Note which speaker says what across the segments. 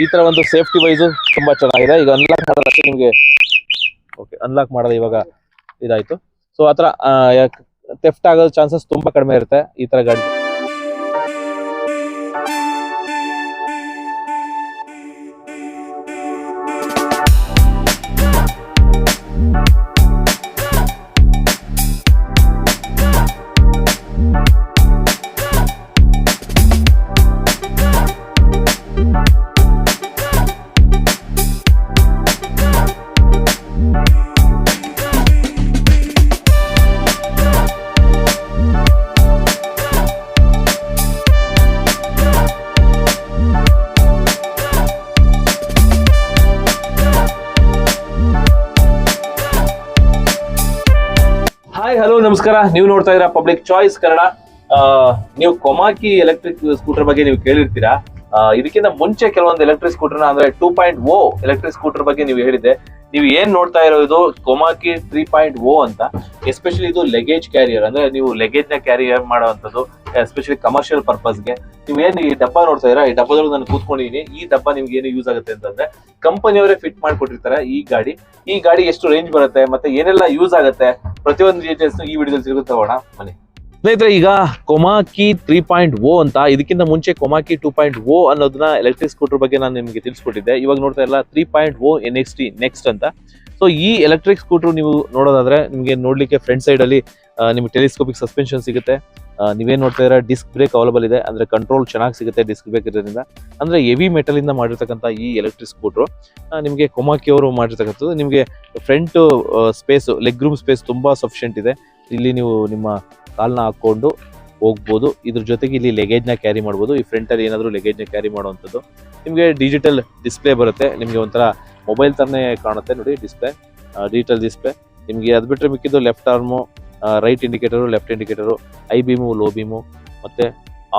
Speaker 1: ಈ ತರ ಒಂದು ಸೇಫ್ಟಿ ವೈಸ್ ತುಂಬಾ ಚೆನ್ನಾಗಿದೆ. ಈಗ ಅನ್ಲಾಕ್ ಮಾಡೋದಷ್ಟೇ ನಿಮಗೆ ಓಕೆ ಅನ್ಲಾಕ್ ಮಾಡೋದು ಇವಾಗ ಇದಾಯ್ತು. ಸೊ ಆ ಟೆಫ್ಟ್ ಆಗೋ ಚಾನ್ಸಸ್ ತುಂಬಾ ಕಡಿಮೆ ಇರುತ್ತೆ ಈ ತರ ಗಾಡಿ ಹಾಯ್, ಹಲೋ, ನಮಸ್ಕಾರ. ನೀವು ನೋಡ್ತಾ ಇದ್ದೀರಾ ಪಬ್ಲಿಕ್ ಚಾಯ್ಸ್ ಕನ್ನಡ. ನೀವು ಕೊಮಾಕಿ ಎಲೆಕ್ಟ್ರಿಕ್ ಸ್ಕೂಟರ್ ಬಗ್ಗೆ ನೀವು ಕೇಳಿರ್ತೀರಾ? ಇದಕ್ಕಿಂತ ಮುಂಚೆ ಕೆಲವೊಂದು ಎಲೆಕ್ಟ್ರಿಕ್ ಸ್ಕೂಟರ್ ಅಂದ್ರೆ two point O electric scooter ಬಗ್ಗೆ ನೀವು ಹೇಳಿದೆ ನೀವು ಏನ್ ನೋಡ್ತಾ ಇರೋದು ಕೊಮಾಕಿ ತ್ರೀ ಪಾಯಿಂಟ್ ಓ ಅಂತ. ಎಸ್ಪೆಷಲಿ ಇದು ಲೆಗೇಜ್ ಕ್ಯಾರಿಯರ್ ಅಂದ್ರೆ ನೀವು ಲೆಗೇಜ್ನ ಕ್ಯಾರಿಯರ್ ಮಾಡುವಂತದ್ದು ಎಸ್ಪೆಷಲಿ ಕಮರ್ಷಿಯಲ್ ಪರ್ಪಸ್ಗೆ ನೀವು ಏನು ಈ ಡಬ್ಬ ನೋಡ್ತಾ ಇದ್ದೀರಾ? ಈ ಡಬ್ಬದೊಳಗೆ ನಾನು ಕೂತ್ಕೊಂಡಿದ್ದೀನಿ. ಈ ಡಬ್ಬ ನಿಮ್ಗೆ ಏನು ಯೂಸ್ ಆಗುತ್ತೆ ಅಂತಂದ್ರೆ ಕಂಪನಿಯವರೇ ಫಿಟ್ ಮಾಡಿಕೊಟ್ಟಿರ್ತಾರೆ ಈ ಗಾಡಿ. ಈ ಗಾಡಿ ಎಷ್ಟು ರೇಂಜ್ ಬರುತ್ತೆ ಮತ್ತೆ ಏನೆಲ್ಲ ಯೂಸ್ ಆಗುತ್ತೆ? ಪ್ರತಿಯೊಂದು ಡೀಟೇಲ್ಸ್ ಈ ವಿಡಿಯೋದಲ್ಲಿ ಸಿಗುತ್ತೆ ತಗೋಣ, ಬನ್ನಿ. ಸ್ನೇಹಿತರೆ, ಈಗ ಕೊಮಾಕಿ ತ್ರೀ ಪಾಯಿಂಟ್ ಓ ಅಂತ, ಇದಕ್ಕಿಂತ ಮುಂಚೆ ಕೊಮಾಕಿ ಟೂ ಪಾಯಿಂಟ್ ಓ ಅನ್ನೋದನ್ನ ಎಲೆಕ್ಟ್ರಿಕ್ ಸ್ಕೂಟರ್ ಬಗ್ಗೆ ನಾನು ನಿಮಗೆ ತಿಳಿಸ್ಕೊಟ್ಟಿದ್ದೆ. ಇವಾಗ ನೋಡ್ತಾ ಇಲ್ಲ three point O N X T next ಅಂತ. ಸೊ ಈ ಎಲೆಕ್ಟ್ರಿಕ್ ಸ್ಕೂಟರ್ ನೀವು ನೋಡೋದಾದ್ರೆ, ನಿಮಗೆ ನೋಡ್ಲಿಕ್ಕೆ ಫ್ರಂಟ್ ಸೈಡ್ ಅಲ್ಲಿ ನಿಮ್ಗೆ ಟೆಲಿಸ್ಕೋಪಿಕ್ ಸಸ್ಪೆನ್ಷನ್ ಸಿಗುತ್ತೆ. ನೀವೇನ್ ನೋಡ್ತಾ ಇರೋ ಡಿಸ್ಕ್ ಬ್ರೇಕ್ ಅವೈಲಬಲ್ ಇದೆ. ಅಂದ್ರೆ ಕಂಟ್ರೋಲ್ ಚೆನ್ನಾಗಿ ಸಿಗುತ್ತೆ ಡಿಸ್ಕ್ ಬ್ರೇಕ್ ಇರೋದ್ರಿಂದ. ಅಂದ್ರೆ ಹೆವಿ ಮೆಟಲಿಂದ ಮಾಡಿರ್ತಕ್ಕಂಥ ಈ ಎಲೆಕ್ಟ್ರಿಕ್ ಸ್ಕೂಟ್ರು ನಿಮಗೆ ಕೊಮಾಕಿ ಅವರು ಮಾಡಿರ್ತಕ್ಕಂಥದ್ದು. ನಿಮಗೆ front space leg room space ತುಂಬಾ ಸಫಿಷಿಯೆಂಟ್ ಇದೆ. ಇಲ್ಲಿ ನೀವು ನಿಮ್ಮ ಕಾಲ್ನ ಹಾಕೊಂಡು ಹೋಗ್ಬೋದು. ಇದ್ರ ಜೊತೆಗೆ ಇಲ್ಲಿ ಲೆಗೇಜ್ನ ಕ್ಯಾರಿ ಮಾಡ್ಬೋದು. ಈ ಫ್ರಂಟಲ್ಲಿ ಏನಾದರೂ ಲಗೇಜ್ನ ಕ್ಯಾರಿ ಮಾಡುವಂಥದ್ದು. ನಿಮಗೆ ಡಿಜಿಟಲ್ ಡಿಸ್ಪ್ಲೇ ಬರುತ್ತೆ. ನಿಮಗೆ ಒಂಥರ ಮೊಬೈಲ್ ತರನೇ ಕಾಣುತ್ತೆ ನೋಡಿ ಡಿಸ್ಪ್ಲೇ ಡಿಜಿಟಲ್ ಡಿಸ್ಪ್ಲೇ ನಿಮಗೆ ಅದು ಬಿಟ್ಟರೆ ಮಿಕ್ಕಿದ್ದು left arm right indicator left indicator high beam low beam ಮತ್ತು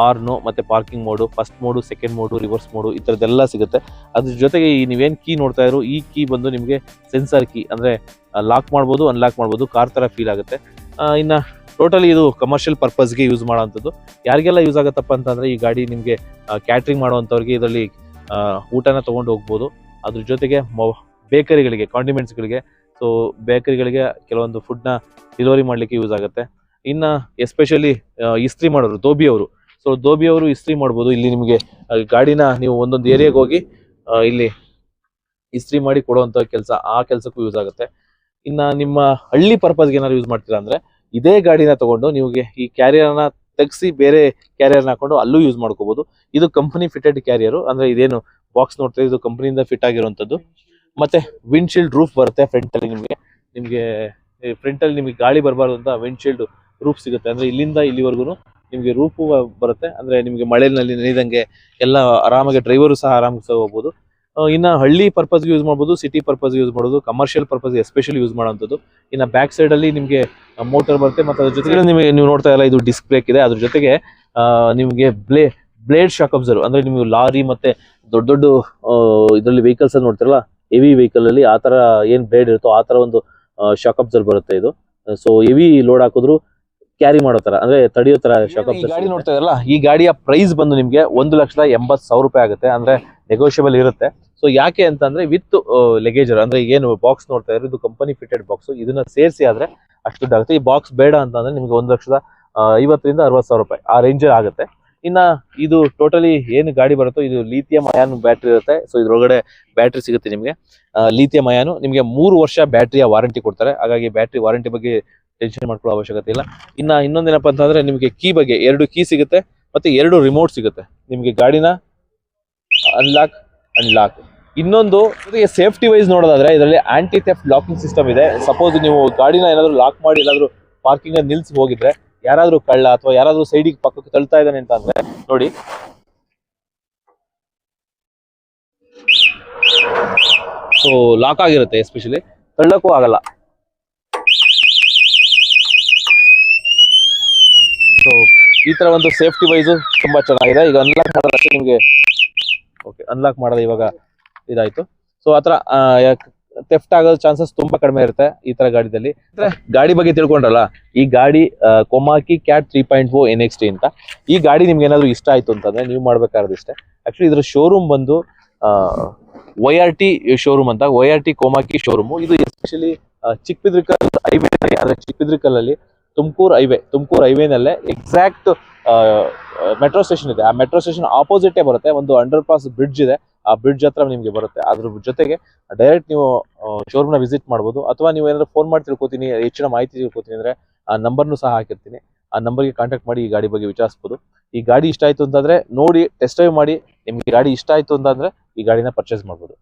Speaker 1: ಆರ್ನು ಮತ್ತು parking mode first mode second mode reverse mode ಈ ಥರದ್ದೆಲ್ಲ ಸಿಗುತ್ತೆ. ಅದ್ರ ಜೊತೆಗೆ ಈ ನೀವೇನು ಕೀ ನೋಡ್ತಾ ಇರೋ ಈ ಕೀ ಬಂದು ನಿಮಗೆ ಸೆನ್ಸರ್ ಕೀ ಅಂದರೆ ಲಾಕ್ ಮಾಡ್ಬೋದು ಅನ್ಲಾಕ್ ಮಾಡ್ಬೋದು ಕಾರ್ ಥರ ಫೀಲ್ ಆಗುತ್ತೆ. ಇನ್ನು ಟೋಟಲಿ ಇದು ಕಮರ್ಷಿಯಲ್ ಪರ್ಪಸ್ಗೆ ಯೂಸ್ ಮಾಡೋವಂಥದ್ದು. ಯಾರಿಗೆಲ್ಲ ಯೂಸ್ ಆಗುತ್ತಪ್ಪ ಅಂತಂದರೆ, ಈ ಗಾಡಿ ನಿಮಗೆ ಕ್ಯಾಟ್ರಿಂಗ್ ಮಾಡುವಂಥವ್ರಿಗೆ ಇದರಲ್ಲಿ ಊಟನ ತೊಗೊಂಡು ಹೋಗ್ಬೋದು. ಅದ್ರ ಜೊತೆಗೆ ಬೇಕರಿಗಳಿಗೆ ಕಾಂಡಿಮೆಂಟ್ಸ್ಗಳಿಗೆ ಸೊ ಬೇಕರಿಗಳಿಗೆ ಕೆಲವೊಂದು ಫುಡ್ನ ಡೆಲಿವರಿ ಮಾಡಲಿಕ್ಕೆ ಯೂಸ್ ಆಗುತ್ತೆ. ಇನ್ನ ಎಸ್ಪೆಷಲಿ ಇಸ್ತ್ರಿ ಮಾಡೋರು ದೋಬಿ ಅವರು. ಸೊ ದೋಬಿ ಅವರು ಇಸ್ತ್ರಿ ಮಾಡ್ಬೋದು. ಇಲ್ಲಿ ನಿಮಗೆ ಗಾಡಿನ ನೀವು ಒಂದೊಂದು ಏರಿಯಾಗೆ ಹೋಗಿ ಇಲ್ಲಿ ಇಸ್ತ್ರಿ ಮಾಡಿ ಕೊಡುವಂಥ ಕೆಲಸ, ಆ ಕೆಲಸಕ್ಕೂ ಯೂಸ್ ಆಗುತ್ತೆ. ಇನ್ನ ನಿಮ್ಮ ಹಳ್ಳಿ ಪರ್ಪಸ್ಗೆ ಏನಾದ್ರು ಯೂಸ್ ಮಾಡ್ತೀರಾ ಅಂದ್ರೆ, ಇದೇ ಗಾಡಿನ ತಗೊಂಡು ನಿಮಗೆ ಈ ಕ್ಯಾರಿಯರ್ನ ತೆಗೆಸಿ ಬೇರೆ ಕ್ಯಾರಿಯರ್ನ ಹಾಕೊಂಡು ಅಲ್ಲೂ ಯೂಸ್ ಮಾಡ್ಕೋಬೋದು. ಇದು ಕಂಪನಿ ಫಿಟೆಡ್ ಕ್ಯಾರಿಯರ್ ಅಂದ್ರೆ ಇದೇನು ಬಾಕ್ಸ್ ನೋಡ್ತಾ ಇದು ಕಂಪನಿಯಿಂದ ಫಿಟ್ ಆಗಿರುವಂತದ್ದು. ಮತ್ತೆ ವಿಂಡ್ಶೀಲ್ಡ್ ರೂಫ್ ಬರುತ್ತೆ ಫ್ರಂಟ್ ಅಲ್ಲಿ ನಿಮಗೆ. ನಿಮಗೆ ಫ್ರಂಟ್ ಅಲ್ಲಿ ನಿಮಗೆ ಗಾಳಿ ಬರಬಾರ್ದು ಅಂತ ವಿಂಡ್ಶೀಲ್ಡ್ ರೂಫ್ ಸಿಗುತ್ತೆ. ಅಂದ್ರೆ ಇಲ್ಲಿಂದ ಇಲ್ಲಿವರೆಗೂ ನಿಮಗೆ ರೂಫ್ ಬರುತ್ತೆ. ಅಂದ್ರೆ ನಿಮಗೆ ಮಳೆಯಲ್ಲಿ ನೆನೆದಂಗೆ ಎಲ್ಲ ಆರಾಮಾಗಿ ಡ್ರೈವರು ಸಹ ಆರಾಮಾಗಿ ಹೋಗ್ಬೋದು. ಇನ್ನು ಹಳ್ಳಿ ಪರ್ಪಸ್ಗೆ ಯೂಸ್ ಮಾಡ್ಬೋದು ಸಿಟಿ ಪರ್ಪಸ್ಗೆ ಯೂಸ್ ಮಾಡೋದು ಕಮರ್ಷಿಯಲ್ ಪರ್ಪಸ್ಗೆ ಎಸ್ಪೆಷಲಿ ಯೂಸ್ ಮಾಡುವಂಥದ್ದು. ಇನ್ನು ಬ್ಯಾಕ್ ಸೈಡ್ ಅಲ್ಲಿ ನಿಮಗೆ ಮೋಟರ್ ಬರುತ್ತೆ ಮತ್ತೆ ಅದ್ರ ಜೊತೆಗೆ ನಿಮಗೆ ನೀವು ನೋಡ್ತಾ ಇಲ್ಲ ಇದು ಡಿಸ್ಕ್ ಬ್ರೇಕ್ ಇದೆ. ಅದ್ರ ಜೊತೆಗೆ ನಿಮಗೆ ಬ್ಲೇ ಬ್ಲೇಡ್ ಶಾಕ್ ಅಬ್ಸರ್ವ್ ಅಂದ್ರೆ ನಿಮಗೆ ಲಾರಿ ಮತ್ತೆ ದೊಡ್ಡ ದೊಡ್ಡ ಇದರಲ್ಲಿ ವೆಹಿಕಲ್ಸ್ ನೋಡ್ತಿರಲ್ಲ ಹೆವಿ ವೆಹಿಕಲ್ ಅಲ್ಲಿ ಆ ತರ ಏನ್ ಬ್ಲೇಡ್ ಇರುತ್ತೋ ಆ ತರ ಒಂದು ಶಾಕ್ ಅಬ್ಸರ್ ಬರುತ್ತೆ ಇದು. ಸೊ ಹೆವಿ ಲೋಡ್ ಹಾಕಿದ್ರು ಕ್ಯಾರಿ ಮಾಡೋ ತರ ಅಂದ್ರೆ ತಡೆಯೋ ತರ ಶಾಕ್ ಅಬ್ಸರ್ ಗಾಡಿ ನೋಡ್ತಾ ಇದಲ್ಲ ಈ ಗಾಡಿಯ ಪ್ರೈಸ್ ಬಂದು ನಿಮಗೆ ಒಂದು ಲಕ್ಷದ ಎಂಬತ್ತು ಸಾವಿರ ರೂಪಾಯಿ ಆಗುತ್ತೆ ಅಂದ್ರೆ ನೆಗೋಷಿಯಬಲ್ ಇರುತ್ತೆ. ಸೊ ಯಾಕೆ ಅಂತಂದ್ರೆ ವಿತ್ ಲಗೇಜ್ ಅಂದ್ರೆ ಏನು ಬಾಕ್ಸ್ ನೋಡ್ತಾ ಇದ್ರೆ ಇದು ಕಂಪನಿ ಫಿಟೆಡ್ ಬಾಕ್ಸ್ ಇದನ್ನ ಸೇರಿಸಿ ಆದ್ರೆ ಅಷ್ಟು ದುಡ್ಡು ಆಗುತ್ತೆ. ಈ ಬಾಕ್ಸ್ ಬೇಡ ಅಂತಂದ್ರೆ ನಿಮ್ಗೆ ಒಂದು ಲಕ್ಷದ ಐವತ್ತರಿಂದ ಅರವತ್ತು ಸಾವಿರ ರೂಪಾಯಿ ಆ ರೇಂಜ್ ಆಗುತ್ತೆ. ಇನ್ನ ಇದು ಟೋಟಲಿ ಏನು ಗಾಡಿ ಬರುತ್ತೋ ಇದು ಲಿಥಿಯಂ ಅಯಾನ್ ಬ್ಯಾಟ್ರಿ ಇರುತ್ತೆ. ಸೊ ಇದ್ರೊಳಗಡೆ ಬ್ಯಾಟ್ರಿ ಸಿಗುತ್ತೆ ನಿಮಗೆ. ಲಿಥಿಯಂ ಅಯಾನು ನಿಮಗೆ ಮೂರು ವರ್ಷ ಬ್ಯಾಟ್ರಿಯ ವಾರಂಟಿ ಕೊಡ್ತಾರೆ. ಹಾಗಾಗಿ ಬ್ಯಾಟ್ರಿ ವಾರಂಟಿ ಬಗ್ಗೆ ಟೆನ್ಷನ್ ಮಾಡ್ಕೊಳ್ಳೋ ಅವಶ್ಯಕತೆ ಇಲ್ಲ. ಇನ್ನ ಇನ್ನೊಂದೇನಪ್ಪ ಅಂತಂದ್ರೆ ನಿಮಗೆ ಕೀ ಬಗ್ಗೆ ಎರಡು ಕೀ ಸಿಗುತ್ತೆ ಮತ್ತೆ ಎರಡು ರಿಮೋಟ್ ಸಿಗುತ್ತೆ. ನಿಮಗೆ ಗಾಡಿನ ಅನ್ಲಾಕ್ ಅನ್ಲಾಕ್ ಇನ್ನೊಂದು, ಜೊತೆಗೆ ಸೇಫ್ಟಿ ವೈಸ್ ನೋಡೋದಾದ್ರೆ ಇದರಲ್ಲಿ ಆಂಟಿ ಥೆಫ್ಟ್ ಲಾಕಿಂಗ್ ಸಿಸ್ಟಮ್ ಇದೆ. ಸಪೋಸ್ ನೀವು ಗಾಡಿನ ಏನಾದರೂ ಲಾಕ್ ಮಾಡಿ, ಏನಾದರೂ ಪಾರ್ಕಿಂಗ್ ನಿಲ್ಸಿ ಹೋಗಿದ್ರೆ ಯಾರಾದ್ರೂ ಕಳ್ಳ ಅಥವಾ ಯಾರಾದ್ರೂ ಸೈಡಿಗೆ ಪಕ್ಕಕ್ಕೆ ತಳ್ತಾ ಇದ್ದಾನೆ ಅಂತ ಅಂದ್ರೆ, ನೋಡಿ. ಸೊ ಲಾಕ್ ಆಗಿರುತ್ತೆ ಎಸ್ಪೆಷಲಿ ತಳ್ಳಕ್ಕೂ ಆಗಲ್ಲ. ಸೊ ಈ ತರ ಒಂದು ಸೇಫ್ಟಿ ವೈಸ್ ತುಂಬಾ ಚೆನ್ನಾಗಿದೆ. ಈಗ ಅನ್ಲಾಕ್ ಮಾಡೋದಷ್ಟೇ ನಿಮಗೆ ಓಕೆ ಅನ್ಲಾಕ್ ಮಾಡೋದು ಇವಾಗ ಇದಾಯ್ತು. ಸೊ ಆತರ ಥೆಫ್ಟ್ ಆಗೋ ಚಾನ್ಸಸ್ ತುಂಬಾ ಕಡಿಮೆ ಇರುತ್ತೆ ಈ ತರ ಗಾಡಿದಲ್ಲಿ. ಗಾಡಿ ಬಗ್ಗೆ ತಿಳ್ಕೊಂಡ್ರಲ್ಲ, ಈ ಗಾಡಿ Komaki cat three point four N X T ಅಂತ. ಈ ಗಾಡಿ ನಿಮ್ಗೆ ಏನಾದ್ರು ಇಷ್ಟ ಆಯ್ತು ಅಂತಂದ್ರೆ ನೀವು ಮಾಡ್ಬೇಕಾದ್ರೆ ಇಷ್ಟೇ. ಆಕ್ಚುಲಿ ಇದ್ರ ಶೋರೂಮ್ ಬಂದು ವೈ ಆರ್ ಟಿ ಶೋರೂಮ್ ಅಂತ Y R T Komaki showroom ಇದು ಎಸ್ಪೆಷಲಿ ಚಿಕ್ಕಬಿದ್ರಿಕಲ್ ಹೈವೇ ಅಂದ್ರೆ ಚಿಕ್ಕಬಿದ್ರಿಕಲ್ ಅಲ್ಲಿ ತುಮಕೂರು ಹೈವೇ ತುಮಕೂರು ಹೈವೇನಲ್ಲೇ ಎಕ್ಸಾಕ್ಟ್ ಮೆಟ್ರೋ ಸ್ಟೇಷನ್ ಇದೆ. ಆ ಮೆಟ್ರೋ ಸ್ಟೇಷನ್ ಆಪೋಸಿಟ್ ಬರುತ್ತೆ, ಒಂದು ಅಂಡರ್ ಪಾಸ್ ಬ್ರಿಡ್ಜ್ ಇದೆ. ಆ ಬ್ರಿಡ್ಜ್ ಹತ್ರ ನಿಮಗೆ ಬರುತ್ತೆ. ಅದ್ರ ಜೊತೆಗೆ ಡೈರೆಕ್ಟ್ ನೀವು ಶೋರೂಮ್ನ ವಿಸಿಟ್ ಮಾಡ್ಬೋದು. ಅಥವಾ ನೀವು ಏನಾದ್ರು ಫೋನ್ ಮಾಡಿ ತಿಳ್ಕೊತೀನಿ, ಹೆಚ್ಚಿನ ಮಾಹಿತಿ ತಿಳ್ಕೊತೀನಿ ಅಂದ್ರೆ ಆ ನಂಬರ್ನು ಸಹ ಹಾಕಿರ್ತೀನಿ. ಆ ನಂಬರ್ಗೆ ಕಾಂಟ್ಯಾಕ್ಟ್ ಮಾಡಿ ಈ ಗಾಡಿ ಬಗ್ಗೆ ವಿಚಾರಿಸ್ಬೋದು. ಈ ಗಾಡಿ ಇಷ್ಟ ಆಯ್ತು ಅಂತಂದ್ರೆ ನೋಡಿ ಟೆಸ್ಟ್ ಡ್ರೈವ್ ಮಾಡಿ ನಿಮಗೆ ಗಾಡಿ ಇಷ್ಟ ಆಯ್ತು ಅಂತಂದ್ರೆ ಈ ಗಾಡಿನ ಪರ್ಚೇಸ್ ಮಾಡ್ಬೋದು.